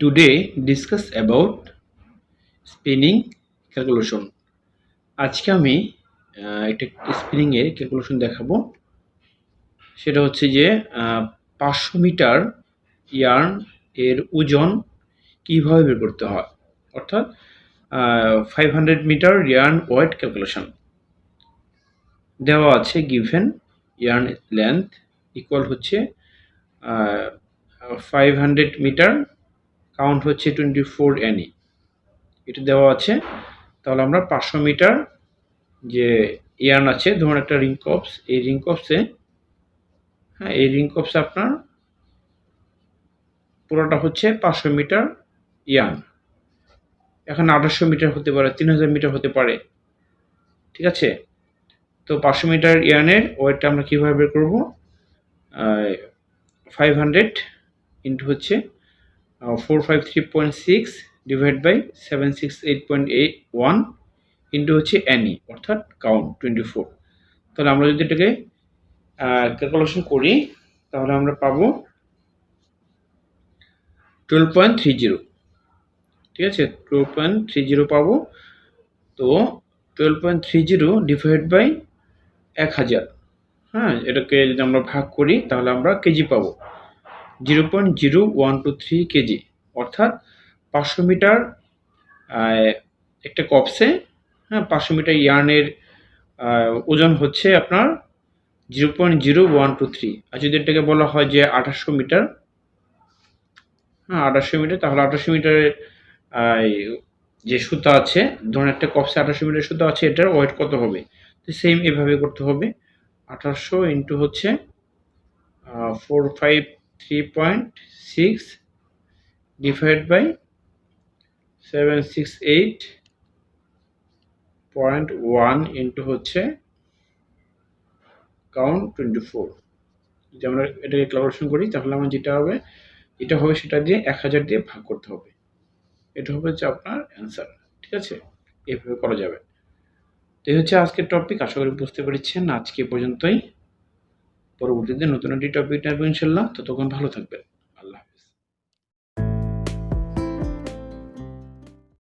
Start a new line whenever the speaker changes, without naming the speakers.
today discuss about spinning calculation আজকে আমি একটা স্পিনিং এর ক্যালকুলেশন দেখাবো। সেটা হচ্ছে যে পাঁচশো মিটার ইয়ার্ন এর ওজন কীভাবে বের করতে হয়? অর্থাৎ five hundred metre yarn weight calculation দেওয়া আছে গিভেন ইয়ার্ন লেন্থ ইকুয়াল হচ্ছে ফাইভ হান্ড্রেড মিটার কাউন্ট হচ্ছে টোয়েন্টি ফোর এনই এটা দেওয়া আছে। তাহলে আমরা পাঁচশো মিটার যে ইয়ার্ন আছে, ধরুন একটা রিং কপস এই রিং কপসে হ্যাঁ এই রিং কপসে আপনার পুরোটা হচ্ছে পাঁচশো মিটার ইয়ার্ন এখানে আঠাশশো মিটার হতে পারে তিন হাজার মিটার হতে পারে। ঠিক আছে? তো পাঁচশো মিটার ইয়ার্নের ওয়েটটা আমরা কীভাবে বের করব? ফাইভ হান্ড্রেড ইন্টু হচ্ছে four five three point six divide by seven six eight point eight one into হচ্ছে অ্যানি অর্থাৎ কাউন্ট টোয়েন্টি ফোর তাহলে আমরা যদি এটাকে ক্যালকুলেশন করি, তাহলে আমরা পাবো টুয়েলভ পয়েন্ট থ্রি জিরো ঠিক আছে? টুয়েলভ পয়েন্ট থ্রি জিরো পাবো। তো twelve point three zero divide by এক হাজার। হ্যাঁ এটাকে যদি আমরা ভাগ করি, তাহলে আমরা কেজি পাবো। Zero point zero one two three KG, অর্থাৎ পাঁচশো মিটার একটা কপসে হ্যাঁ পাঁচশো মিটার ইয়ার্নের ওজন হচ্ছে আপনার zero point zero one two three. আর যদি এটাকে বলা হয় যে আঠাশশো মিটার হ্যাঁ আঠাশশো মিটার, তাহলে আঠাশশো মিটারের যে সুতা আছে, ধরুন একটা কপসে আঠাশশো মিটার সুতা আছে, এটার ওয়েট কত হবে? তো সেম এভাবে করতে হবে। আঠাশশো ইন্টু হচ্ছে four five three point six divide by seven six eight point one into হচ্ছে কাউন্ট টোয়েন্টি ফোর যদি আমরা এটাকে ক্যালকুলেশন করি, তাহলে আমার যেটা হবে যেটা হবে সেটা দিয়ে এক হাজার দিয়ে ভাগ করতে হবে। এটা হবে হচ্ছে আপনার অ্যান্সার ঠিক আছে? এভাবে করা যাবে। তো এই হচ্ছে আজকের টপিক আশা করি বুঝতে পেরেছেন। আজকে পর্যন্তই। পরবর্তীতে নতুন একটি টপিক নেব ইনশাল্লাহ ততক্ষণ ভালো থাকবেন।